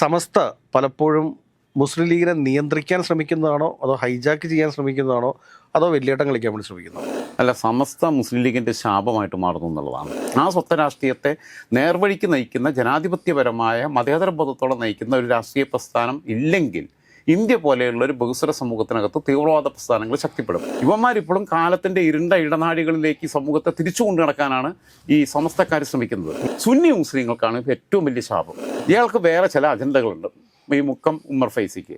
സമസ്ത പലപ്പോഴും മുസ്ലിം ലീഗിനെ നിയന്ത്രിക്കാൻ ശ്രമിക്കുന്നതാണോ? അതോ ഹൈജാക്ക് ചെയ്യാൻ ശ്രമിക്കുന്നതാണോ? അതോ വലിയേട്ടം കളിക്കാൻ വേണ്ടി ശ്രമിക്കുന്നതാണോ? അല്ല സമസ്ത മുസ്ലിം ലീഗിന്റെ ശാപമായിട്ട് മാറുന്നു എന്നുള്ളതാണ്. ആ സ്വത്ത രാഷ്ട്രീയത്തെ നേർവഴിക്ക് നയിക്കുന്ന ജനാധിപത്യപരമായ മതേതര ബോധത്തോടെ നയിക്കുന്ന ഒരു രാഷ്ട്രീയ പ്രസ്ഥാനം ഇല്ലെങ്കിൽ ഇന്ത്യ പോലെയുള്ള ഒരു ബഹുസ്വര സമൂഹത്തിനകത്ത് തീവ്രവാദ പ്രസ്ഥാനങ്ങൾ ശക്തിപ്പെടും. ഇവന്മാരിപ്പോഴും കാലത്തിന്റെ ഇരുണ്ട ഇടനാഴികളിലേക്ക് സമൂഹത്തെ തിരിച്ചു കൊണ്ടു നടക്കാനാണ് ഈ സമസ്തക്കാർ ശ്രമിക്കുന്നത്. സുന്നി മുസ്ലിങ്ങൾക്കാണ് ഏറ്റവും വലിയ ശാപം. ഇയാൾക്ക് വേറെ ചില അജണ്ടകളുണ്ട്. ഈ മുക്കം ഉമ്മർ ഫൈസിക്ക്.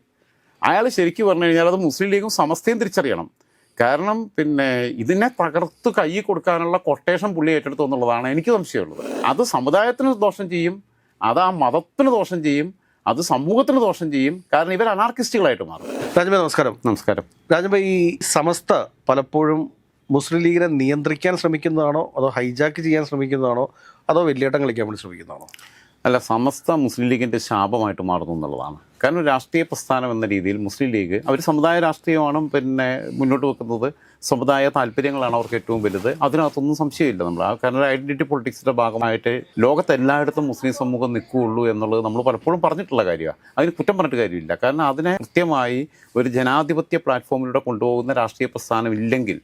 അയാൾ ശരിക്കും പറഞ്ഞു കഴിഞ്ഞാൽ അത് മുസ്ലിം ലീഗും സമസ്തയും തിരിച്ചറിയണം. കാരണം പിന്നെ ഇതിനെ തകർത്ത് കൈ കൊടുക്കാനുള്ള കൊട്ടേഷൻ പുള്ളി ഏറ്റെടുത്തു എന്നുള്ളതാണ് എനിക്ക് സംശയമുള്ളത്. അത് സമുദായത്തിന് ദോഷം ചെയ്യും. അത് ആ മതത്തിന് ദോഷം ചെയ്യും. അത് സമൂഹത്തിന് ദോഷം ചെയ്യും. കാരണം ഇവർ അനാർക്കിസ്റ്റുകളായിട്ട് മാറും. രാജഭായ് നമസ്കാരം. നമസ്കാരം. രാജഭായ് ഈ സമസ്ത പലപ്പോഴും മുസ്ലിം ലീഗിനെ നിയന്ത്രിക്കാൻ ശ്രമിക്കുന്നതാണോ? അതോ ഹൈജാക്ക് ചെയ്യാൻ ശ്രമിക്കുന്നതാണോ? അതോ വലിയേട്ടം കളിക്കാൻ വേണ്ടി ശ്രമിക്കുന്നതാണോ? അല്ല സമസ്ത മുസ്ലിം ലീഗിന്റെ ശാപമായിട്ട് മാറുന്നു എന്നുള്ളതാണ്. കാരണം രാഷ്ട്രീയ പ്രസ്ഥാനം എന്ന രീതിയിൽ മുസ്ലിം ലീഗ് അവർ സമുദായ രാഷ്ട്രീയമാണ് പിന്നെ മുന്നോട്ട് വെക്കുന്നത്. സമുദായ താല്പര്യങ്ങളാണ് അവർക്ക് ഏറ്റവും വലുത്. അതിനകത്തൊന്നും സംശയമില്ല നമ്മൾ ആ കാരണം ഐഡന്റിറ്റി പൊളിറ്റിക്സിന്റെ ഭാഗമായിട്ട് ലോകത്ത് എല്ലായിടത്തും മുസ്ലിം സമൂഹം നിൽക്കുകയുള്ളൂ എന്നുള്ളത് നമ്മൾ പലപ്പോഴും പറഞ്ഞിട്ടുള്ള കാര്യമാണ് അതിന് കുറ്റം പറഞ്ഞിട്ട് കാര്യമില്ല. കാരണം അതിനെ കൃത്യമായി ഒരു ജനാധിപത്യ പ്ലാറ്റ്ഫോമിലൂടെ കൊണ്ടുപോകുന്ന രാഷ്ട്രീയ പ്രസ്ഥാനം ഇല്ലെങ്കിൽ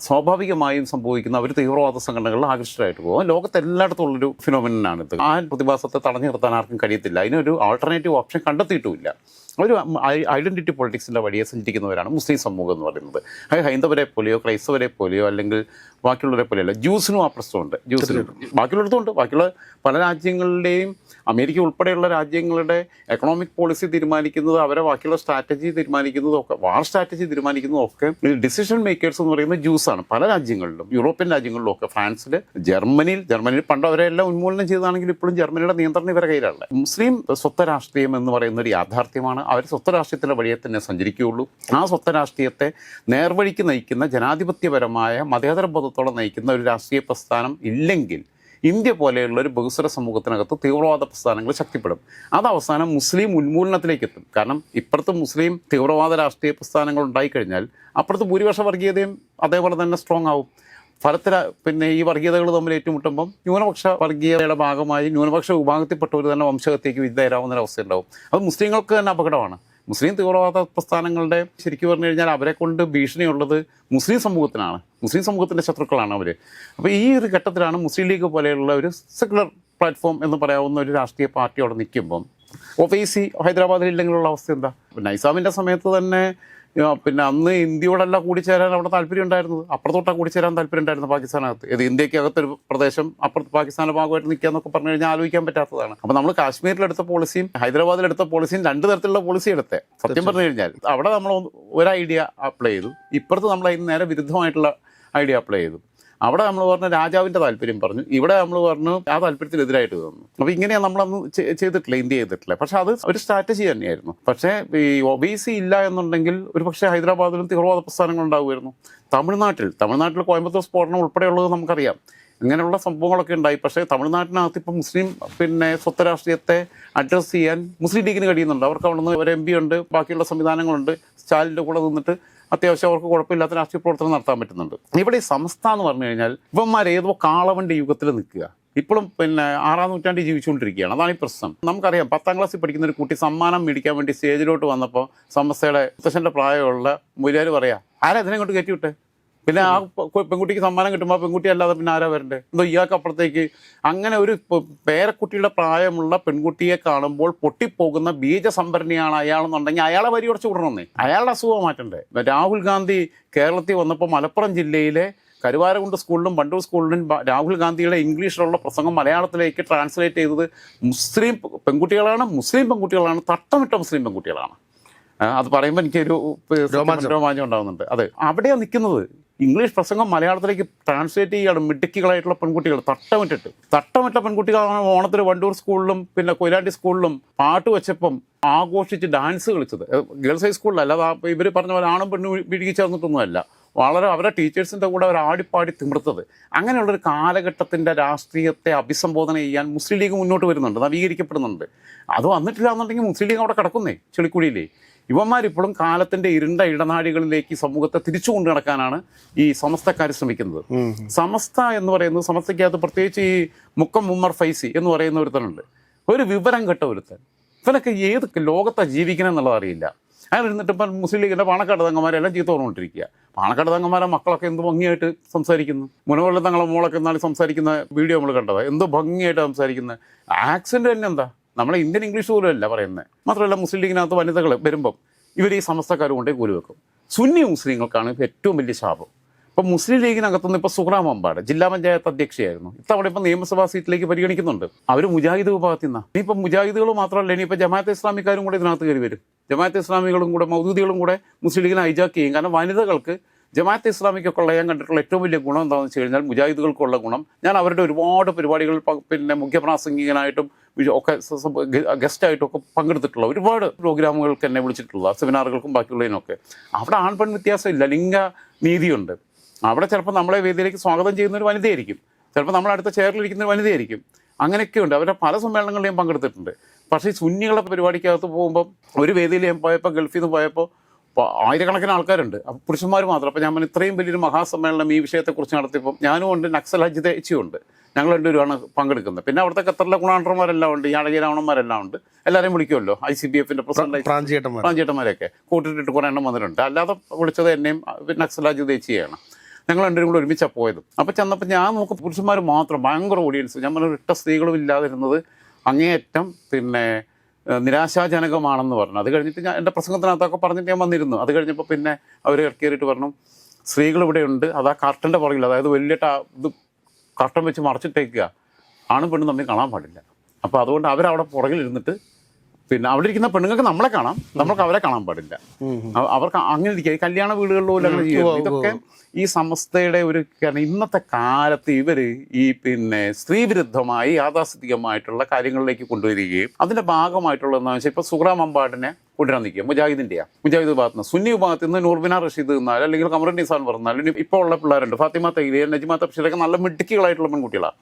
സ്വാഭാവികമായും സംഭവിക്കുന്ന അവർ തീവ്രവാദ സംഘടനകളിൽ ആകൃഷ്ടരായിട്ട് പോകും. ലോകത്തെല്ലായിടത്തും ഉള്ളൊരു ഫിനോമിനാണിത് ആ പ്രതിഭാസത്തെ തടഞ്ഞു നിർത്താൻ ആർക്കും കഴിയത്തില്ല. അതിനൊരു ആൾട്ടർനേറ്റീവ് ഓപ്ഷൻ കണ്ടെത്തിയിട്ടുമില്ല. ഒരു ഐഡന്റിറ്റി പൊളിറ്റിക്സിന്റെ വഴിയെ സഞ്ചരിക്കുന്നവരാണ് മുസ്ലിം സമൂഹം എന്ന് പറയുന്നത്. അത് ഹൈന്ദവരെ പോലെയോ ക്രൈസ്തവരെ പോലെയോ അല്ലെങ്കിൽ ബാക്കിയുള്ളവരെ പോലെയല്ല ജ്യൂസിനും ആ പ്രശ്നമുണ്ട് ജ്യൂസിനും. ബാക്കിയുള്ളിടത്തുണ്ട് ബാക്കിയുള്ള പല രാജ്യങ്ങളുടെയും അമേരിക്ക ഉൾപ്പെടെയുള്ള രാജ്യങ്ങളുടെ എക്കണോമിക് പോളിസി തീരുമാനിക്കുന്നത് അവരെ ബാക്കിയുള്ള സ്ട്രാറ്റജി തീരുമാനിക്കുന്നതൊക്കെ വാർ സ്ട്രാറ്റജി തീരുമാനിക്കുന്നതൊക്കെ ഡിസിഷൻ മേക്കേഴ്സ് എന്ന് പറയുന്നത് ജ്യൂസാണ് പല രാജ്യങ്ങളിലും യൂറോപ്യൻ രാജ്യങ്ങളിലും ഒക്കെ ഫ്രാൻസിൽ ജർമ്മനിയിൽ ജർമ്മനിയിൽ പണ്ട് അവരെല്ലാം ഉന്മൂലനം ചെയ്തതാണെങ്കിൽ ഇപ്പോഴും ജർമ്മനിയുടെ നിയന്ത്രണം ഇവരുടെ കയ്യിലാണ്. മുസ്ലിം സ്വത്ത രാഷ്ട്രീയം എന്ന് പറയുന്ന ഒരു യാഥാർത്ഥ്യമാണ്. അവർ സ്വത്ത രാഷ്ട്രീയത്തിന്റെ വഴിയെ തന്നെ സഞ്ചരിക്കുകയുള്ളൂ. ആ സ്വത്ത രാഷ്ട്രീയത്തെ നേർവഴിക്ക് നയിക്കുന്ന ജനാധിപത്യപരമായ മതേതര ബോധത്തോടെ നയിക്കുന്ന ഒരു രാഷ്ട്രീയ പ്രസ്ഥാനം ഇല്ലെങ്കിൽ ഇന്ത്യ പോലെയുള്ള ഒരു ബഹുസ്വര സമൂഹത്തിനകത്ത് തീവ്രവാദ പ്രസ്ഥാനങ്ങൾ ശക്തിപ്പെടും. അത് അവസാനം മുസ്ലിം ഉന്മൂലനത്തിലേക്ക് എത്തും. കാരണം ഇപ്പുറത്ത് മുസ്ലിം തീവ്രവാദ രാഷ്ട്രീയ പ്രസ്ഥാനങ്ങൾ ഉണ്ടായിക്കഴിഞ്ഞാൽ അപ്പുറത്ത് ഭൂരിപക്ഷ വർഗീയതയും അതേപോലെ തന്നെ സ്ട്രോങ് ആവും. ഫലത്തിൽ പിന്നെ ഈ വർഗീയതകൾ തമ്മിൽ ഏറ്റുമുട്ടുമ്പം ന്യൂനപക്ഷ വർഗീയതയുടെ ഭാഗമായി ന്യൂനപക്ഷ വിഭാഗത്തിൽപ്പെട്ടവർ തന്നെ വംശഹത്യക്ക് വിധേരാവുന്ന ഒരു അവസ്ഥ ഉണ്ടാവും അത് മുസ്ലിങ്ങൾക്ക് തന്നെ അപകടമാണ്. മുസ്ലിം തീവ്രവാദ പ്രസ്ഥാനങ്ങളുടെ ശരിക്കും പറഞ്ഞു കഴിഞ്ഞാൽ അവരെ കൊണ്ട് ഭീഷണിയുള്ളത് മുസ്ലിം സമൂഹത്തിനാണ്. മുസ്ലിം സമൂഹത്തിന്റെ ശത്രുക്കളാണ് അവർ അപ്പോൾ ഈ ഒരു ഘട്ടത്തിലാണ് മുസ്ലിം ലീഗ് പോലെയുള്ള ഒരു സെക്യുലർ പ്ലാറ്റ്ഫോം എന്ന് പറയാവുന്ന ഒരു രാഷ്ട്രീയ പാർട്ടി അവിടെ നിൽക്കുമ്പം സി ഹൈദരാബാദിൽ ഇല്ലെങ്കിലുള്ള അവസ്ഥ എന്താ? നൈസാമിന്റെ സമയത്ത് തന്നെ പിന്നെ അന്ന് ഇന്ത്യയോടല്ല കൂടിച്ചേരാൻ അവിടെ താല്പര്യം ഉണ്ടായിരുന്നത്. അപ്പുറത്തോട്ടാ കൂടിച്ചേരാൻ താല്പര്യം ഉണ്ടായിരുന്നു പാകിസ്ഥാനകത്ത്. ഇത് ഇന്ത്യക്കകത്തൊരു പ്രദേശം അപ്പുറത്ത് പാകിസ്ഥാന ഭാഗമായിട്ട് നിൽക്കുക എന്നൊക്കെ പറഞ്ഞു കഴിഞ്ഞാൽ ആലോചിക്കാൻ പറ്റാത്തതാണ്. അപ്പോൾ നമ്മൾ കാശ്മീരിലെടുത്ത പോളിസിയും ഹൈദരാബാദിലെടുത്ത പോളിസിയും രണ്ട് തരത്തിലുള്ള പോളിസി എടുത്തേ. സത്യം പറഞ്ഞു കഴിഞ്ഞാൽ അവിടെ നമ്മൾ ഒരു ഐഡിയ അപ്ലൈ ചെയ്തു. ഇപ്പുറത്ത് നമ്മൾ അതിന് നേരെ വിരുദ്ധമായിട്ടുള്ള ഐഡിയ അപ്ലൈ ചെയ്തു. അവിടെ നമ്മൾ പറഞ്ഞു രാജാവിന്റെ താല്പര്യം പറഞ്ഞു. ഇവിടെ നമ്മൾ പറഞ്ഞു ആ താല്പര്യത്തിനെതിരായിട്ട് തന്നു അപ്പോൾ ഇങ്ങനെയാ നമ്മളന്ന് ചെയ്തിട്ടില്ല ഇന്ത്യ ചെയ്തിട്ടില്ല. പക്ഷെ അത് ഒരു സ്ട്രാറ്റജി തന്നെയായിരുന്നു. പക്ഷേ ഈ ഒ ബി സി ഇല്ല എന്നുണ്ടെങ്കിൽ ഒരു പക്ഷേ ഹൈദരാബാദിലും തീവ്രവാദ പ്രസ്ഥാനങ്ങൾ ഉണ്ടാവുമായിരുന്നു. തമിഴ്നാട്ടിൽ തമിഴ്നാട്ടിൽ കോയമ്പത്തൂർ സ്ഫോടനം ഉൾപ്പെടെയുള്ളത് നമുക്കറിയാം. ഇങ്ങനെയുള്ള സംഭവങ്ങളൊക്കെ ഉണ്ടായി. പക്ഷേ തമിഴ്നാട്ടിനകത്ത് ഇപ്പം മുസ്ലിം പിന്നെ സ്വത്ത് രാഷ്ട്രീയത്തെ അഡ്രസ്സ് ചെയ്യാൻ മുസ്ലിം ലീഗിന് കഴിയുന്നുണ്ട്. അവർക്ക് അവിടെ നിന്ന് ഒരു എം പി ഉണ്ട് ബാക്കിയുള്ള സംവിധാനങ്ങളുണ്ട്. സ്റ്റാലിന്റെ കൂടെ നിന്നിട്ട് അത്യാവശ്യം അവർക്ക് കുഴപ്പമില്ലാത്ത രാഷ്ട്രീയ പ്രവർത്തനം നടത്താൻ പറ്റുന്നുണ്ട്. ഇവിടെ ഈ സംസ്ഥ എന്ന് പറഞ്ഞു കഴിഞ്ഞാൽ ഇവന്മാർ ഏതോ കാളവണ്ടി യുഗത്തിൽ നിൽക്കുക. ഇപ്പോഴും പിന്നെ ആറാം നൂറ്റാണ്ടിൽ ജീവിച്ചുകൊണ്ടിരിക്കുകയാണ്. അതാണ് ഈ പ്രശ്നം. നമുക്കറിയാം പത്താം ക്ലാസ്സിൽ പഠിക്കുന്ന ഒരു കുട്ടി സമ്മാനം മേടിക്കാൻ വേണ്ടി സ്റ്റേജിലോട്ട് വന്നപ്പോൾ സമസ്തയുടെ മുത്തശ്ശന്റെ പ്രായമുള്ള മുരിയാർ പറയാ ആരാ ഇതിനെ കൊണ്ട് കയറ്റി പിന്നെ ആ പെൺകുട്ടിക്ക് സമ്മാനം കിട്ടുമ്പോൾ ആ പെൺകുട്ടി അല്ലാതെ പിന്നെ ആരാ വരണ്ടേ? എന്തോ ഇയാൾക്ക് അപ്പുറത്തേക്ക് അങ്ങനെ ഒരു പേരക്കുട്ടിയുടെ പ്രായമുള്ള പെൺകുട്ടിയെ കാണുമ്പോൾ പൊട്ടിപ്പോകുന്ന ബീജസംഭരണിയാണ് അയാളെന്നുണ്ടെങ്കിൽ അയാളെ വരി ഉടച്ചു വിടണമെന്നേ അയാളുടെ അസുഖം മാറ്റണ്ടേ. രാഹുൽ ഗാന്ധി കേരളത്തിൽ വന്നപ്പോൾ മലപ്പുറം ജില്ലയിലെ കരുവാരകുണ്ട് സ്കൂളിലും വണ്ടൂർ സ്കൂളിലും രാഹുൽ ഗാന്ധിയുടെ ഇംഗ്ലീഷിലുള്ള പ്രസംഗം മലയാളത്തിലേക്ക് ട്രാൻസ്ലേറ്റ് ചെയ്തത് മുസ്ലിം പെൺകുട്ടികളാണ് മുസ്ലിം പെൺകുട്ടികളാണ് തട്ടമിട്ട മുസ്ലിം പെൺകുട്ടികളാണ്. അത് പറയുമ്പോൾ എനിക്കൊരു. രോമാഞ്ചം. ഉണ്ടാകുന്നുണ്ട് അതെ. അവിടെയാണ് നിൽക്കുന്നത് ഇംഗ്ലീഷ് പ്രസംഗം മലയാളത്തിലേക്ക് ട്രാൻസ്ലേറ്റ് ചെയ്യുകയാണ് മിടുക്കികളായിട്ടുള്ള പെൺകുട്ടികൾ. തട്ടമിട്ടിട്ട്. തട്ടമിട്ട പെൺകുട്ടികളാണ് ഓണത്തിന് വണ്ടൂർ സ്കൂളിലും പിന്നെ കൊയിലാണ്ടി സ്കൂളിലും പാട്ട് വെച്ചപ്പം ആഘോഷിച്ച് ഡാൻസ് കളിച്ചത്. ഗേൾസ് ഹൈസ്കൂളിലല്ല അല്ലാതെ ഇവർ പറഞ്ഞ പോലെ ആണും പെണ്ണും പിടിക്കി ചേർന്നിട്ടൊന്നുമല്ല. വളരെ അവരുടെ ടീച്ചേഴ്സിന്റെ കൂടെ അവർ ആടിപ്പാടി തിമിർത്തത്. അങ്ങനെയുള്ളൊരു കാലഘട്ടത്തിന്റെ രാഷ്ട്രീയത്തെ അഭിസംബോധന ചെയ്യാൻ മുസ്ലിം ലീഗ് മുന്നോട്ട് വരുന്നുണ്ട് നവീകരിക്കപ്പെടുന്നുണ്ട്. അത് വന്നിട്ടില്ല എന്നുണ്ടെങ്കിൽ മുസ്ലിം ലീഗ് അവിടെ കിടക്കുന്നേ ചെളിക്കുഴിയിലേ. ഇവന്മാരിപ്പോഴും കാലത്തിന്റെ ഇരുണ്ട ഇടനാഴികളിലേക്ക് സമൂഹത്തെ തിരിച്ചു കൊണ്ടു നടക്കാനാണ് ഈ സമസ്തക്കാർ ശ്രമിക്കുന്നത്. സമസ്ത എന്ന് പറയുന്നത് സമസ്തയ്ക്കകത്ത് പ്രത്യേകിച്ച് ഈ മുക്കം മുമ്മർ ഫൈസി എന്ന് പറയുന്ന ഒരുത്തനുണ്ട്. ഒരു വിവരം കെട്ട ഒരുത്തൻ. ഇവനൊക്കെ ഏത് ലോകത്തെ ജീവിക്കണം എന്നുള്ളത് അറിയില്ല. അയാൾ ഇരുന്നിട്ട് ഇപ്പം മുസ്ലിം ലീഗിന്റെ പാണക്കാട് തങ്ങന്മാരെല്ലാം ചീത്ത പറഞ്ഞുകൊണ്ടിരിക്കുക. പാണക്കാട് തങ്ങന്മാരെ മക്കളൊക്കെ എന്ത് ഭംഗിയായിട്ട് സംസാരിക്കുന്നു? മുനവല്ല തങ്ങളെ മോളൊക്കെ നാളെ സംസാരിക്കുന്ന വീഡിയോ നമ്മൾ കണ്ടത്. എന്ത് ഭംഗിയായിട്ട് സംസാരിക്കുന്നത് ആക്സിഡന്റ് തന്നെ എന്താ? നമ്മളെ ഇന്ത്യൻ ഇംഗ്ലീഷ് പോലും അല്ല പറയുന്നത് മാത്രമല്ല മുസ്ലിം ലീഗിനകത്ത് വനിതകൾ വരുമ്പം ഇവർ ഈ സമസ്തക്കാർ കൊണ്ടേ കൂലി വെക്കും. സുന്നി മുസ്ലിങ്ങൾക്കാണ് ഏറ്റവും വലിയ ശാപം. ഇപ്പം മുസ്ലിം ലീഗിനകത്തുനിന്ന് ഇപ്പോൾ സുഹ്റാം അമ്പാട് ജില്ലാ പഞ്ചായത്ത് അധ്യക്ഷയായിരുന്നു. ഇത്തവണ ഇപ്പം നിയമസഭാ സീറ്റിലേക്ക് പരിഗണിക്കുന്നുണ്ട്. അവർ മുജാഹിദ് വിഭാഗത്തിൽ നിന്നാണ് ഇനിയിപ്പം മുജാഹിദുകൾ മാത്രമല്ല ഇനിയിപ്പോൾ ജമാഅത്ത് ഇസ്ലാമിക്കാരും കൂടെ ഇതിനകത്ത് കയറി വരും. ജമാഅത്ത് ഇസ്ലാമികളും കൂടെ മൗദൂദികളും കൂടെ മുസ്ലിം ലീഗിനെ ഹൈജാക്ക് ചെയ്യും. കാരണം വനിതകൾക്ക് ജമാഅത്ത് ഇസ്ലാമിക്കൊക്കെയുള്ള ഞാൻ കണ്ടിട്ടുള്ള ഏറ്റവും വലിയ ഗുണം എന്താണെന്ന് വെച്ച് കഴിഞ്ഞാൽ മുജാഹിദുകൾക്കുള്ള ഗുണം. ഞാൻ അവരുടെ ഒരുപാട് പരിപാടികൾ പിന്നെ മുഖ്യപ്രാസംഗികനായിട്ടും ഒക്കെ ഗസ്റ്റായിട്ടൊക്കെ പങ്കെടുത്തിട്ടുള്ള ഒരുപാട് പ്രോഗ്രാമുകൾക്ക് എന്നെ വിളിച്ചിട്ടുള്ള സെമിനാറുകൾക്കും ബാക്കിയുള്ളതിനൊക്കെ. അവിടെ ആൺപെൺ വ്യത്യാസമില്ല ലിംഗ നീതിയുണ്ട്. അവിടെ ചിലപ്പോൾ നമ്മളെ വേദിയിലേക്ക് സ്വാഗതം ചെയ്യുന്ന ഒരു വനിതയായിരിക്കും. ചിലപ്പോൾ നമ്മൾ അടുത്ത ചെയറിലിരിക്കുന്ന ഒരു വനിതയായിരിക്കും. അങ്ങനെയൊക്കെയുണ്ട് അവരുടെ പല സമ്മേളനങ്ങളിലും പങ്കെടുത്തിട്ടുണ്ട്. പക്ഷേ സുന്നികളെ പരിപാടിക്കകത്ത് പോകുമ്പോൾ ഒരു വേദിയിൽ ഞാൻ പോയപ്പോൾ ഗൾഫിൽ നിന്ന് പോയപ്പോൾ പ- ആയിരക്കണക്കിന് ആൾക്കാരുണ്ട്. അപ്പോൾ പുരുഷന്മാർ മാത്രം. അപ്പോൾ ഞാൻ പറഞ്ഞു, ഇത്രയും വലിയൊരു മഹാസമ്മേളനം ഈ വിഷയത്തെക്കുറിച്ച് നടത്തിയപ്പോൾ ഞാനും ഉണ്ട് നക്സൽ ഹജ്ജ് ഉണ്ട്. ഞങ്ങൾ രണ്ടുപേരുമാണ് പങ്കെടുക്കുന്നത്. പിന്നെ അവിടുത്തെ ഖത്തറിലെ ഗുണാണ്ടർമാരെല്ലാം ഉണ്ട് ഈ അഴകിരാവണന്മാരെല്ലാം ഉണ്ട്. എല്ലാവരെയും വിളിക്കുമല്ലോ? ഐ സി ബി എഫിന്റെ പ്രസിഡന്റ് പ്രാഞ്ചേട്ടന്മാരെയൊക്കെ കൂട്ടിട്ടിട്ട് കുറേ എണ്ണം വന്നിട്ടുണ്ട്. അല്ലാതെ വിളിച്ചത് എന്നെയും നക്സൽ ഹജ്ജ് ദേശീയാണ് ഞങ്ങൾ രണ്ടുപേരും കൂടെ ഒരുമിച്ചാണ് പോയത്. അപ്പോൾ ചെന്നപ്പോൾ ഞാൻ നോക്ക് പുരുഷന്മാർ മാത്രം ഭയങ്കര ഓഡിയൻസ് ഞാൻ പറഞ്ഞ ഒരിട്ട സ്ത്രീകളും ഇല്ലാതിരുന്നത് അങ്ങേയറ്റം പിന്നെ നിരാശാജനകമാണെന്ന് പറഞ്ഞു. അത് കഴിഞ്ഞിട്ട് ഞാൻ എന്റെ പ്രസംഗത്തിനകത്തൊക്കെ പറഞ്ഞിട്ട് ഞാൻ വന്നിരുന്നു. അത് കഴിഞ്ഞപ്പോൾ പിന്നെ അവർ കയറിയിട്ട് പറഞ്ഞു സ്ത്രീകൾ ഇവിടെ ഉണ്ട് അത് ആ കർട്ടന്റെ പുറകിൽ അതായത് വലിയ ഇത് കർട്ടൻ വെച്ച് മറച്ചിട്ടേക്കുക. ആണും പെണ്ണും തമ്മിൽ കാണാൻ പാടില്ല. അപ്പോൾ അതുകൊണ്ട് അവരവിടെ പുറകിൽ ഇരുന്നിട്ട് പിന്നെ അവിടെ ഇരിക്കുന്ന പെണ്ണുങ്ങൾക്ക് നമ്മളെ കാണാം. നമ്മൾക്ക് അവരെ കാണാൻ പാടില്ല. അവർക്ക് അങ്ങനെ ഇരിക്കുക കല്യാണ വീടുകളിലോ അങ്ങനെ ഇതൊക്കെ ഈ സമസ്തയുടെ ഒരു കാരണം ഇന്നത്തെ കാലത്ത് ഇവർ ഈ പിന്നെ സ്ത്രീവിരുദ്ധമായി യാഥാസ്ഥിതികമായിട്ടുള്ള കാര്യങ്ങളിലേക്ക് കൊണ്ടുവരികയും അതിന്റെ ഭാഗമായിട്ടുള്ള എന്താണെന്ന് വെച്ചാൽ ഇപ്പൊ സുഹ്റാം അമ്പാടിനെ കൊണ്ടുവരാൻ നിൽക്കുക. മുജാഹിദിന്റെയാ. മുജാഹിദ് ഭാഗത്ത് നിന്ന് സുന്നി വിഭാഗത്തിൽ നിന്ന് നൂർബിന റഷീദ് എന്നാൽ അല്ലെങ്കിൽ കമറുൻ നിസാൻ പറഞ്ഞാൽ ഇനി ഇപ്പോൾ ഉള്ള പിള്ളേരുണ്ട്. ഫാത്തിമ തൈലിയ നജിമ തപ്ഷീലൊക്കെ നല്ല മിടുക്കികളായിട്ടുള്ള പെൺകുട്ടികളാണ്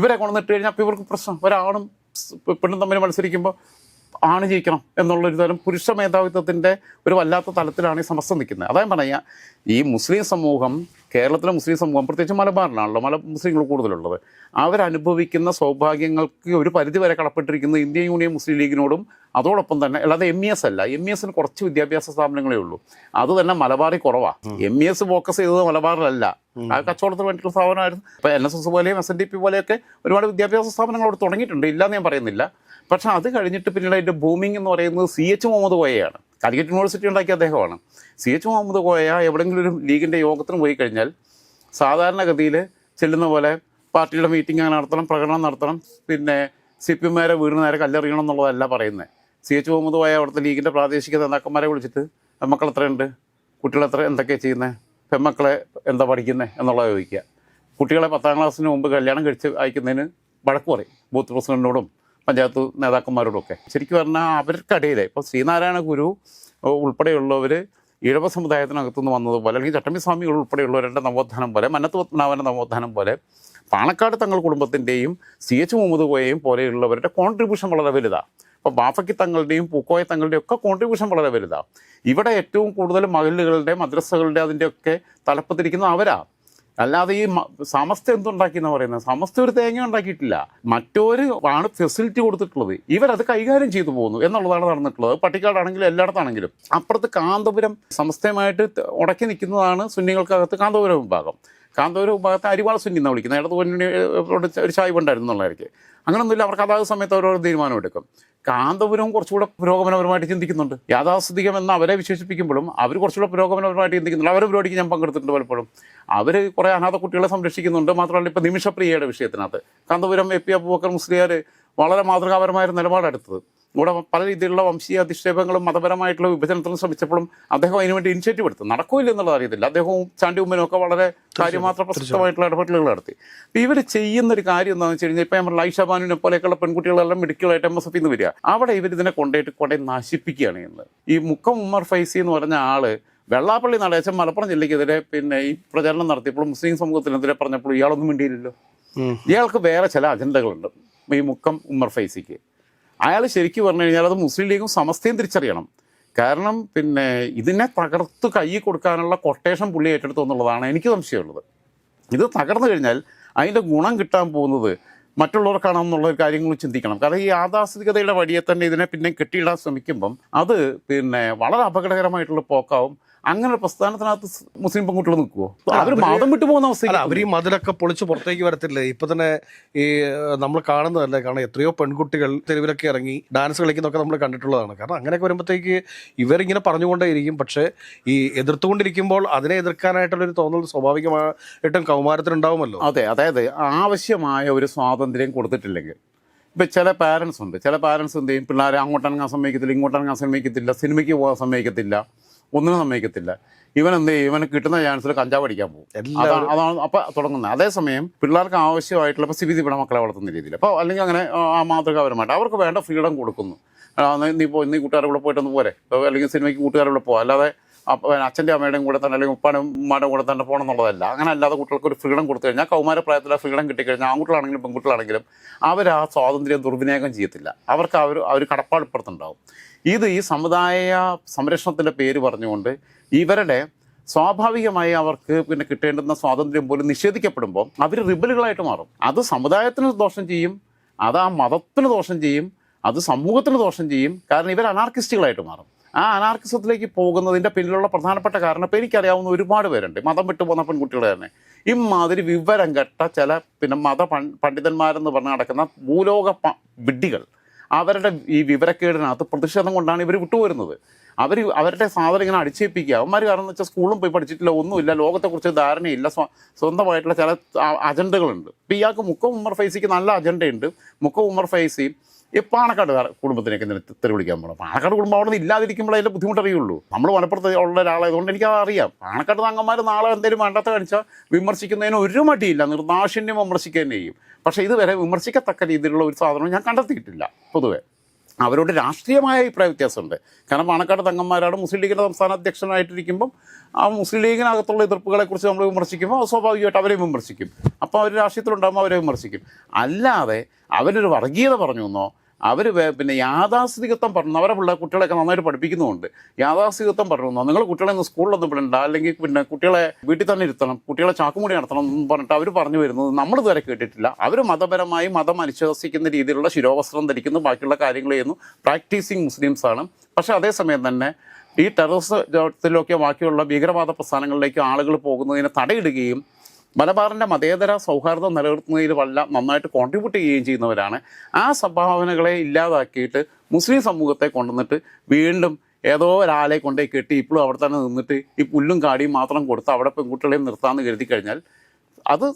ഇവരെ കൊണ്ടുവന്നിട്ട് കഴിഞ്ഞാൽ അപ്പോൾ ഇവർക്ക് പ്രശ്നം. ഒരാണും സ് പെണ്ണും തമ്മിൽ മത്സരിക്കുമ്പോൾ ആണ് ജയിക്കണം എന്നുള്ളൊരു തരം പുരുഷ മേധാവിത്വത്തിന്റെ ഒരു വല്ലാത്ത തലത്തിലാണ് ഈ സമസ്ത നിൽക്കുന്നത്. അതായത് പറയുക ഈ മുസ്ലിം സമൂഹം കേരളത്തിലെ മുസ്ലിം സമൂഹം പ്രത്യേകിച്ച് മലബാറിലാണല്ലോ മല മുസ്ലിങ്ങൾ കൂടുതലുള്ളത്. അവരനുഭവിക്കുന്ന സൗഭാഗ്യങ്ങൾക്ക് ഒരു പരിധി വരെ കടപ്പെട്ടിരിക്കുന്ന ഇന്ത്യൻ യൂണിയൻ മുസ്ലിം ലീഗിനോടും അതോടൊപ്പം തന്നെ അല്ലാതെ എം ഇ എസ് അല്ല. എം ഇ എസിന് കുറച്ച് വിദ്യാഭ്യാസ സ്ഥാപനങ്ങളേ ഉള്ളൂ. അത് തന്നെ മലബാറിൽ കുറവാണ് എം ഇ എസ് ഫോക്കസ് ചെയ്തത് മലബാറിലല്ല. ആ കച്ചവടത്തിന് വേണ്ടിയിട്ടുള്ള സ്ഥാപനമായിരുന്നു ഇപ്പോൾ എൻ എസ് എസ് പോലെയും എസ് എൻ ഡി പി പോലെയൊക്കെ ഒരുപാട് വിദ്യാഭ്യാസ സ്ഥാപനങ്ങൾ അവിടെ തുടങ്ങിയിട്ടുണ്ട്. ഇല്ലാന്ന് ഞാൻ പറയുന്നില്ല. പക്ഷെ അത് കഴിഞ്ഞിട്ട് പിന്നീട് അതിന്റെ ബൂമിംഗ് എന്ന് പറയുന്നത് സി എച്ച് മുഹമ്മദ് കോയയാണ് കാലിക്കറ്റ് യൂണിവേഴ്സിറ്റി ഉണ്ടാക്കിയ അദ്ദേഹമാണ്. സി എച്ച് മുഹമ്മദ് കോയ എവിടെയെങ്കിലും ഒരു ലീഗിന്റെ യോഗത്തിന് പോയി കഴിഞ്ഞാൽ സാധാരണഗതിയിൽ ചെല്ലുന്ന പോലെ പാർട്ടിയുടെ മീറ്റിംഗ് നടത്തണം പ്രകടനം നടത്തണം. പിന്നെ സി പി എമ്മാരെ വീടിന് നേരെ കല്ലെറിയണം എന്നുള്ളതല്ല പറയുന്നത്. സി എച്ച് മുഹമ്മദ് കോയ അവിടുത്തെ ലീഗിന്റെ പ്രാദേശിക നേതാക്കന്മാരെ വിളിച്ചിട്ട് മക്കൾ എത്രയുണ്ട്? കുട്ടികൾ എത്ര? എന്തൊക്കെ ചെയ്യുന്നത് പെമ്മക്കളെ എന്താ പഠിക്കുന്നത് എന്നുള്ളത് ചോദിക്കുക. കുട്ടികളെ പത്താം ക്ലാസ്സിന് മുമ്പ് കല്യാണം കഴിച്ച് അയക്കുന്നതിന് വഴക്ക് പറയും. ബൂത്ത് പ്രസിഡന്റിനോടും പഞ്ചായത്ത് നേതാക്കന്മാരോടൊക്കെ. ശരിക്കും പറഞ്ഞാൽ അവർക്കിടയിൽ ഇപ്പോൾ ശ്രീനാരായണ ഗുരു ഉൾപ്പെടെയുള്ളവർ ഈഴവ സമുദായത്തിനകത്തുനിന്ന് വന്നതുപോലെ അല്ലെങ്കിൽ ചട്ടമ്പി സ്വാമികൾ ഉൾപ്പെടെയുള്ളവരുടെ നവോത്ഥാനം പോലെ മന്നത്ത് പത്മനാഭന്റെ നവോത്ഥാനം പോലെ പാണക്കാട് തങ്ങൾ കുടുംബത്തിന്റെയും സി എച്ച് മുഹമ്മദ് കോയയും പോലെയുള്ളവരുടെ കോൺട്രിബ്യൂഷൻ വളരെ വലുതാണ് ഇപ്പോൾ ബാഫക്കി തങ്ങളുടെയും പൂക്കോയ തങ്ങളുടെയും ഒക്കെ കോൺട്രിബ്യൂഷൻ വളരെ വലുതാണ് ഇവിടെ ഏറ്റവും കൂടുതൽ മഹലുകളുടെ മദ്രസകളുടെ അതിന്റെയൊക്കെ തലപ്പത്തിരിക്കുന്ന അവരാ. അല്ലാതെ ഈ സമസ്ത എന്തുണ്ടാക്കി എന്ന് പറയുന്നത് സമസ്ത ഒരു തേങ്ങ ഉണ്ടാക്കിയിട്ടില്ല. മറ്റൊരു ആണ് ഫെസിലിറ്റി കൊടുത്തിട്ടുള്ളത്. ഇവരത് കൈകാര്യം ചെയ്തു പോകുന്നു എന്നുള്ളതാണ് നടന്നിട്ടുള്ളത്. പട്ടിക്കാടാണെങ്കിലും എല്ലായിടത്താണെങ്കിലും. അപ്പുറത്ത് കാന്തപുരം സമസ്തയുമായിട്ട് ഉടക്കി നിൽക്കുന്നതാണ് സുന്നികൾക്കകത്ത് കാന്തപുരം വിഭാഗം. കാന്തപുരം ഭാഗത്ത് അരിവാൾ സുന്നി എന്നാണ് വിളിക്കുന്നത്. ഇടത് പൊന്നിനോട് ഒരു ചായ്വ് ഉണ്ടായിരുന്നു എന്നുള്ളതായിരിക്കും. അങ്ങനെയൊന്നുമില്ല അവർക്ക് അതാത് സമയത്ത് ഓരോ തീരുമാനം എടുക്കും. കാന്തപുരവും കുറച്ചുകൂടെ പുരോഗമനപരമായിട്ട് ചിന്തിക്കുന്നുണ്ട്. യാഥാസ്ഥിതികം എന്ന് അവരെ വിശേഷിപ്പിക്കുമ്പോഴും അവർ കുറച്ചുകൂടെ പുരോഗമനപരമായിട്ട് ചിന്തിക്കുന്നുണ്ട്. അവരെ പരിപാടിക്ക് ഞാൻ പങ്കെടുത്തിട്ടുണ്ട് പലപ്പോഴും. അവർ കുറേ അനാഥ കുട്ടികളെ സംരക്ഷിക്കുന്നുണ്ട്. മാത്രമല്ല ഇപ്പോൾ നിമിഷപ്രിയയുടെ വിഷയത്തിനകത്ത്. കാന്തപുരം എ പി അബൂബക്കർ മുസ്ലിയാർ വളരെ മാതൃകാപരമായ നിലപാടെടുത്തത്. ഇവിടെ പല രീതിയിലുള്ള വംശീയ അധിക്ഷേപങ്ങളും മതപരമായിട്ടുള്ള വിഭജനത്തിനും ശ്രമിച്ചപ്പോഴും അദ്ദേഹം അതിനുവേണ്ടി ഇനിഷ്യേറ്റീവ് എടുത്തു. നടക്കില്ല എന്നുള്ളത് അറിയത്തില്ല. അദ്ദേഹവും ചാണ്ടി ഉമ്മനും ഒക്കെ വളരെ കാര്യമാത്ര പ്രസക്തമായിട്ടുള്ള ഇടപെടലുകൾ നടത്തി. ഇവർ ചെയ്യുന്ന ഒരു കാര്യം എന്താണെന്ന് വെച്ച് കഴിഞ്ഞാൽ ഇപ്പം നമ്മൾ ലൈഷ ബാനുവിനെ പോലെയൊക്കെയുള്ള പെൺകുട്ടികളെല്ലാം മെഡിക്കലായിട്ട് എം എസ് എഫ് നിന്ന് വരിക. അവിടെ ഇവർ ഇതിനെ കൊണ്ടുപോയിട്ട് കൊണ്ടേ നശിപ്പിക്കുകയാണ് ഇന്ന് ഈ മുക്കം ഉമ്മർ ഫൈസി എന്ന് പറഞ്ഞ ആൾ വെള്ളാപ്പള്ളി നടേശൻ മലപ്പുറം ജില്ലയ്ക്കെതിരെ പിന്നെ ഈ പ്രചരണം നടത്തിയപ്പോൾ മുസ്ലിം സമൂഹത്തിനെതിരെ പറഞ്ഞപ്പോൾ ഇയാളൊന്നും മിണ്ടിയില്ലല്ലോ. ഇയാൾക്ക് വേറെ ചില അജണ്ടകളുണ്ട്. ഈ മുക്കം ഉമ്മർ ഫൈസിക്ക്. അയാൾ ശരിക്കും പറഞ്ഞു കഴിഞ്ഞാൽ അത് മുസ്ലിം ലീഗും സമസ്തയും തിരിച്ചറിയണം. കാരണം പിന്നെ ഇതിനെ തകർത്ത് കൈ കൊടുക്കാനുള്ള കൊട്ടേഷൻ പുള്ളി ഏറ്റെടുത്തു എന്നുള്ളതാണ് എനിക്ക് സംശയമുള്ളത്. ഇത് തകർന്നു കഴിഞ്ഞാൽ അതിന്റെ ഗുണം കിട്ടാൻ പോകുന്നത് മറ്റുള്ളവർക്കാണെന്നുള്ള കാര്യങ്ങൾ ചിന്തിക്കണം. കാരണം ഈ യാഥാസ്ഥിതികതയുടെ വഴിയെ തന്നെ ഇതിനെ പിന്നെ കെട്ടിയിടാൻ ശ്രമിക്കുമ്പം അത് പിന്നെ വളരെ അപകടകരമായിട്ടുള്ള പോക്കാവും. അങ്ങനെ പ്രസ്ഥാനത്തിനകത്ത് മുസ്ലിം പെൺകുട്ടികൾ നിൽക്കുവോ? അവർ മതം വിട്ടു പോകുന്ന അവസ്ഥ അവർ ഈ മതിലൊക്കെ പൊളിച്ച് പുറത്തേക്ക് വരത്തില്ലേ? ഇപ്പൊ തന്നെ ഈ നമ്മൾ കാണുന്നതല്ലേ? കാരണം എത്രയോ പെൺകുട്ടികൾ തെരുവിലൊക്കെ ഇറങ്ങി ഡാൻസ് കളിക്കുന്നൊക്കെ നമ്മൾ കണ്ടിട്ടുള്ളതാണ്. കാരണം അങ്ങനെയൊക്കെ വരുമ്പോഴത്തേക്ക് ഇവരിങ്ങനെ പറഞ്ഞുകൊണ്ടേയിരിക്കും. പക്ഷേ ഈ എതിർത്തുകൊണ്ടിരിക്കുമ്പോൾ അതിനെ എതിർക്കാനായിട്ടുള്ളൊരു തോന്നൽ സ്വാഭാവികമായിട്ടും കൗമാരത്തിനുണ്ടാവുമല്ലോ. അതെ അതായത് ആവശ്യമായ ഒരു സ്വാതന്ത്ര്യം കൊടുത്തിട്ടില്ലെങ്കിൽ. ഇപ്പം ചില പാരൻസ് ഉണ്ട്. ചില പാരൻസ് എന്ത് ചെയ്യും? പിള്ളേരെ അങ്ങോട്ടിറങ്ങാൻ സമ്മതിക്കത്തില്ല ഇങ്ങോട്ടിറങ്ങാൻ സമ്മതിക്കത്തില്ല സിനിമയ്ക്ക് പോകാൻ സമ്മതിക്കത്തില്ല. ഒന്നിനും സമ്മതിക്കത്തില്ല. ഇവൻ എന്ത് ചെയ്യും? ഇവന് കിട്ടുന്ന ചാൻസിൽ കഞ്ചാവ് അടിക്കാൻ പോകും. അതാണ് അതാണ് അപ്പം തുടങ്ങുന്നത് അതേസമയം പിള്ളേർക്ക് ആവശ്യമായിട്ടുള്ള ഇപ്പോൾ സിബി ഇവിടെ മക്കളെ വളർത്തുന്ന രീതിയിൽ അപ്പോൾ അല്ലെങ്കിൽ അങ്ങനെ ആ, മാതൃകാപരമായിട്ട് അവർക്ക് വേണ്ട ഫ്രീഡം കൊടുക്കുന്നു. നീ- നീ പോ നീ കൂട്ടുകാരുടെ കൂടെ പോയിട്ടൊന്ന് പോരെ. ഇപ്പൊ അല്ലെങ്കിൽ സിനിമയ്ക്ക് കൂട്ടുകാരുടെ കൂടെ പോകാം അല്ലാതെ അച്ഛന്റെ അമ്മയുടെയും കൂടെ തന്നെ അല്ലെങ്കിൽ ഉപ്പാനും ഉമ്മാരുടെ കൂടെ തന്നെ പോകണം എന്നുള്ളതല്ല. അങ്ങനെ അല്ലാതെ കുട്ടികൾക്ക് ഒരു ഫ്രീഡം കൊടുത്തു കഴിഞ്ഞാൽ കൗമാര പ്രായത്തിൽ ആ ഫ്രീഡം കിട്ടിക്കഴിഞ്ഞാൽ ആൺകുട്ടികളാണെങ്കിലും പെൺകുട്ടികളാണെങ്കിലും അവർ ആ സ്വാതന്ത്ര്യം ദുർവിനിയോഗം ചെയ്യത്തില്ല. അവർക്ക് അവർ അവർ കടപ്പാടുപ്പുറത്തുണ്ടാവും ഇത് ഈ സമുദായ സംരക്ഷണത്തിന്റെ പേര് പറഞ്ഞുകൊണ്ട് ഇവരുടെ സ്വാഭാവികമായി അവർക്ക് പിന്നെ കിട്ടേണ്ടുന്ന സ്വാതന്ത്ര്യം പോലും നിഷേധിക്കപ്പെടുമ്പോൾ അവർ റിബലുകളായിട്ട് മാറും. അത് സമുദായത്തിന് ദോഷം ചെയ്യും അത് ആ മതത്തിന് ദോഷം ചെയ്യും അത് സമൂഹത്തിന് ദോഷം ചെയ്യും. കാരണം ഇവർ അനാർക്കിസ്റ്റുകളായിട്ട് മാറും. ആ അനാർക്കിസത്തിലേക്ക് പോകുന്നതിന്റെ പിന്നിലുള്ള പ്രധാനപ്പെട്ട കാരണം ഇപ്പം എനിക്കറിയാവുന്ന ഒരുപാട് പേരുണ്ട്. മതം വിട്ടു പോകുന്ന പെൺകുട്ടികൾ തന്നെ. ഇമാതിരി വിവരം കെട്ട ചില പിന്നെ മത പണ്ഡിതന്മാരെന്ന് പറഞ്ഞ് നടക്കുന്ന ഭൂലോക വിഡ്ഢികൾ. അവരുടെ ഈ വിവരക്കേടിനകത്ത് പ്രതിഷേധം കൊണ്ടാണ് ഇവർ വിട്ടുപോരുന്നത്. അവർ അവരുടെ സാധനം ഇങ്ങനെ അടിച്ചേൽപ്പിക്കുക. അവന്മാർ കാരണം വെച്ചാൽ സ്കൂളും പോയി പഠിച്ചിട്ടില്ല ഒന്നുമില്ല. ലോകത്തെക്കുറിച്ച് ധാരണയില്ല. സ്വ- സ്വന്തമായിട്ടുള്ള ചില അജണ്ടകളുണ്ട്. ഇപ്പം ഇയാൾക്ക് മുക്കം ഉമ്മർ ഫൈസിക്ക് നല്ല അജണ്ടയുണ്ട്. മുക്കം ഉമ്മർ ഫൈസി ഈ പാണക്കാട് കുടുംബത്തിനൊക്കെ തെറി വിളിക്കാൻ പോകണം പാണക്കാട് കുടുംബം അവിടെ നിന്ന് ഇല്ലാതിരിക്കുമ്പോൾ അതിന്റെ ബുദ്ധിമുട്ടറിയുള്ളൂ. നമ്മൾ മലപ്പുറത്ത് ഉള്ള ഒരാളായതുകൊണ്ട് എനിക്ക് അറിയാം. പാണക്കാട് തങ്ങന്മാർ നാളെ എന്തെങ്കിലും വേണ്ടാത്ത കാണിച്ചാൽ വിമർശിക്കുന്നതിന് ഒരു മടിയില്ല. നിർദാക്ഷിണ്യം വിമർശിക്കുക തന്നെ ചെയ്യും. പക്ഷേ ഇതുവരെ വിമർശിക്കത്തക്ക രീതിയിലുള്ള ഒരു സാധനം ഞാൻ കണ്ടെത്തിയിട്ടില്ല പൊതുവെ. അവരോട് രാഷ്ട്രീയമായ അഭിപ്രായ വ്യത്യാസമുണ്ട്. കാരണം പാണക്കാട് തങ്ങന്മാരാണ് മുസ്ലിം ലീഗിന്റെ സംസ്ഥാന അധ്യക്ഷനായിട്ടിരിക്കുമ്പം ആ മുസ്ലിം ലീഗിനകത്തുള്ള എതിർപ്പുകളെക്കുറിച്ച് നമ്മൾ വിമർശിക്കുമ്പോൾ സ്വാഭാവികമായിട്ട് അവരെ വിമർശിക്കും. അപ്പോൾ അവർ രാഷ്ട്രീയത്തിലുണ്ടാകുമ്പോൾ അവരെ വിമർശിക്കും. അല്ലാതെ അവരൊരു വർഗീയത പറഞ്ഞു എന്നോ അവർ പിന്നെ യാഥാസ്ഥിതികത്വം പറഞ്ഞു. അവരെ പിള്ളേർ കുട്ടികളെയൊക്കെ നന്നായിട്ട് പഠിപ്പിക്കുന്നുണ്ട് യാഥാസ്ഥിതികത്വം പറഞ്ഞു. നിങ്ങൾ കുട്ടികളെ ഒന്ന് സ്കൂളിലൊന്നും വിടണ്ട. അല്ലെങ്കിൽ പിന്നെ കുട്ടികളെ വീട്ടിൽ തന്നെ ഇരുത്തണം. കുട്ടികളെ ചാക്കുമുടി നടത്തണം എന്ന് പറഞ്ഞിട്ട് അവർ പറഞ്ഞു വരുന്നത് നമ്മൾ ഇതുവരെ കേട്ടിട്ടില്ല. അവർ മതപരമായി മതം അനുശാസിക്കുന്ന രീതിയിലുള്ള ശിരോവസ്ത്രം ധരിക്കുന്നു. ബാക്കിയുള്ള കാര്യങ്ങൾ ചെയ്യുന്നു. പ്രാക്ടീസിങ് മുസ്ലിംസ് ആണ്. പക്ഷേ അതേസമയം തന്നെ ഈ ടെററിസത്തിലൊക്കെ ബാക്കിയുള്ള ഭീകരവാദ പ്രസ്ഥാനങ്ങളിലേക്ക് ആളുകൾ പോകുന്നതിനെ തടയിടുകയും മലബാറിന്റെ മതേതര സൗഹാർദ്ദം നിലനിർത്തുന്നതിൽ വല്ല നന്നായിട്ട് കോൺട്രിബ്യൂട്ട് ചെയ്യുകയും ചെയ്യുന്നവരാണ്. ആ സംഭാവനകളെ ഇല്ലാതാക്കിയിട്ട് മുസ്ലിം സമൂഹത്തെ കൊണ്ടുവന്നിട്ട് വീണ്ടും ഏതോ ഒരാളെ കൊണ്ടേ കെട്ടി ഇപ്പോഴും അവിടെ തന്നെ നിന്നിട്ട് ഈ പുല്ലും കാടിയും മാത്രം കൊടുത്ത് അവിടെ പെൺകുട്ടികളെയും നിർത്താമെന്ന് കരുതി കഴിഞ്ഞാൽ അത്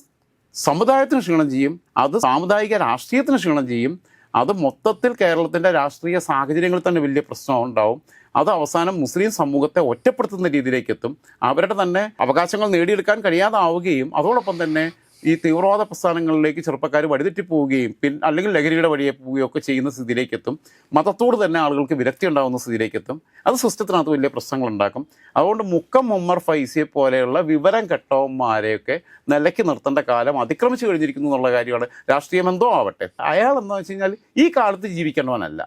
സമുദായത്തിന് ക്ഷീണം ചെയ്യും അത് സാമുദായിക രാഷ്ട്രീയത്തിന് ക്ഷീണം ചെയ്യും അത് മൊത്തത്തിൽ കേരളത്തിന്റെ രാഷ്ട്രീയ സാഹചര്യങ്ങളിൽ തന്നെ വലിയ പ്രശ്നം ഉണ്ടാവും. അത് അവസാനം മുസ്ലിം സമൂഹത്തെ ഒറ്റപ്പെടുത്തുന്ന രീതിയിലേക്ക് എത്തും. അവരുടെ തന്നെ അവകാശങ്ങൾ നേടിയെടുക്കാൻ കഴിയാതാവുകയും അതോടൊപ്പം തന്നെ ഈ തീവ്രവാദ പ്രസ്ഥാനങ്ങളിലേക്ക് ചെറുപ്പക്കാർ വഴിതെറ്റി പോവുകയും പിൻ അല്ലെങ്കിൽ ലഹരിയുടെ വഴിയെ പോവുകയും ഒക്കെ ചെയ്യുന്ന സ്ഥിതിയിലേക്ക് എത്തും മതത്തോട് തന്നെ ആളുകൾക്ക് വിരക്തി ഉണ്ടാകുന്ന സ്ഥിതിയിലേക്ക് എത്തും അത് സിസ്റ്റത്തിനകത്ത് വലിയ പ്രശ്നങ്ങൾ ഉണ്ടാക്കും അതുകൊണ്ട് മുക്കം ഉമ്മർ ഫൈസിയെ പോലെയുള്ള വിവരം കെട്ടവന്മാരെയൊക്കെ നിലയ്ക്ക് നിർത്തേണ്ട കാലം അതിക്രമിച്ചു കഴിഞ്ഞിരിക്കുന്നു എന്നുള്ള കാര്യമാണ് രാഷ്ട്രീയം എന്തോ ആവട്ടെ. അയാൾ എന്ന് വെച്ച് കഴിഞ്ഞാൽ ഈ കാലത്ത് ജീവിക്കേണ്ടവനല്ല.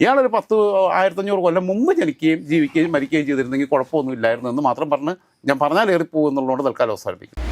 ഇയാളൊരു പത്ത് ആയിരത്തഞ്ഞൂറ് കൊല്ലം മുമ്പ് ജനിക്കുകയും ജീവിക്കുകയും മരിക്കുകയും ചെയ്തിരുന്നെങ്കിൽ കുഴപ്പമൊന്നുമില്ലായിരുന്നു എന്ന് മാത്രം പറഞ്ഞ് ഞാൻ പറഞ്ഞാൽ ഏറിപ്പോകും എന്നുള്ളതുകൊണ്ട് തൽക്കാലം അവസാനിപ്പിക്കും